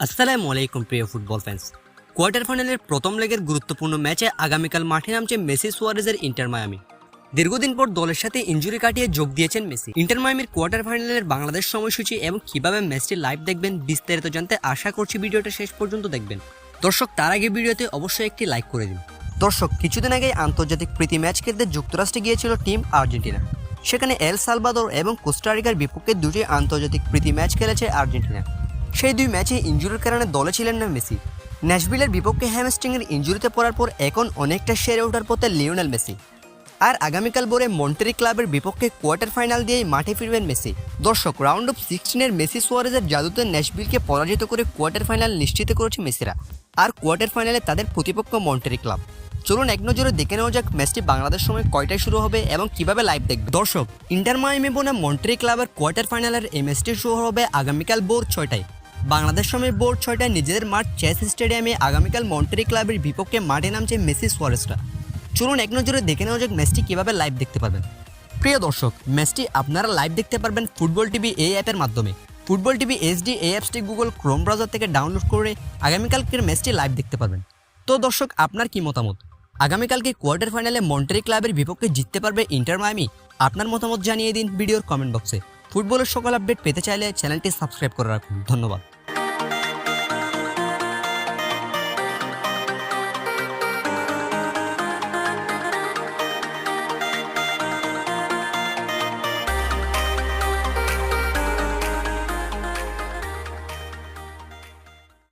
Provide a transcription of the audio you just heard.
আসসালামু আলাইকুম প্রিয় ফুটবল ফ্যান্স কোয়ার্টার ফাইনালের প্রথম লেগের গুরুত্বপূর্ণ ম্যাচে আগামীকাল মাঠে নামছে মেসি সুয়ারেজের ইন্টার মায়ামি। দীর্ঘদিন পর দলের সাথে ইঞ্জুরি কাটিয়ে যোগ দিয়েছেন মেসি। ইন্টার মায়ামির কোয়ার্টার ফাইনালের বাংলাদেশ সময়সূচি এবং কীভাবে ম্যাচটি লাইভ দেখবেন বিস্তারিত জানতে আশা করছি ভিডিওটা শেষ পর্যন্ত দেখবেন। দর্শক, তার আগে ভিডিওতে অবশ্যই একটি লাইক করে দিন। দর্শক, কিছুদিন আগে আন্তর্জাতিক প্রীতি ম্যাচ খেলতে যুক্তরাষ্ট্রে গিয়েছিল টিম আর্জেন্টিনা। সেখানে এল সালভাদর এবং কোস্টারিকার বিপক্ষে দুটি আন্তর্জাতিক প্রীতি ম্যাচ খেলেছে আর্জেন্টিনা। সেই দুই ম্যাচে ইঞ্জুরির কারণে দলে ছিলেন না মেসি। ন্যাশভিলের বিপক্ষে হ্যামস্ট্রিংয়ের ইঞ্জুরিতে পড়ার পর এখন অনেকটা সেরে ওঠার পথে লিওনেল মেসি। আর আগামীকাল ভোরে মন্টেরি ক্লাবের বিপক্ষে কোয়ার্টার ফাইনাল দিয়েই মাঠে ফিরবেন মেসি। দর্শক, রাউন্ড অফ সিক্সটিনের মেসি সোয়ারেজের জাদুতে ন্যাশভিলকে পরাজিত করে কোয়ার্টার ফাইনাল নিশ্চিত করেছে মেসিরা। আর কোয়ার্টার ফাইনালে তাদের প্রতিপক্ষ মন্টেরি ক্লাব। চলুন এক নজরে দেখে নেওয়া যাক ম্যাচটি বাংলাদেশ সময় কয়টায় শুরু হবে এবং কীভাবে লাইভ দেখবে। দর্শক, ইন্টার বনে মন্ট্রি ক্লাবের কোয়ার্টার ফাইনালের এই ম্যাচটি শুরু হবে আগামীকাল ভোর ছয়টায়। বাংলাদেশ সময় ভোর ছয়টায় নিজেদের মাঠ চেস স্টেডিয়ামে আগামীকাল মন্ট্রি ক্লাবের বিপক্ষে মাঠে নামছে মেসি সোয়ারেসরা চলুন এক নজরে দেখে নেওয়া যাক ম্যাচটি কীভাবে লাইভ দেখতে পারবেন। প্রিয় দর্শক ম্যাচটি আপনারা লাইভ দেখতে পারবেন ফুটবল টিভি এই অ্যাপের মাধ্যমে। ফুটবল টিভি এইচডি এই অ্যাপসটি গুগল ক্রোম ব্রাউজার থেকে ডাউনলোড করে আগামীকালকের ম্যাচটি লাইভ দেখতে পারবেন। তো দর্শক, আপনার কি মতামত? আগামীকালকে কোয়ার্টার ফাইনালে মন্ট্রি ক্লাবের বিপক্ষে জিততে পারবে ইন্টার মায়ামি? আপনার মতামত জানিয়ে দিন ভিডিওর কমেন্ট বক্সে। ফুটবলের সকল আপডেট পেতে চাইলে চ্যানেলটি সাবস্ক্রাইব করে রাখুন। ধন্যবাদ।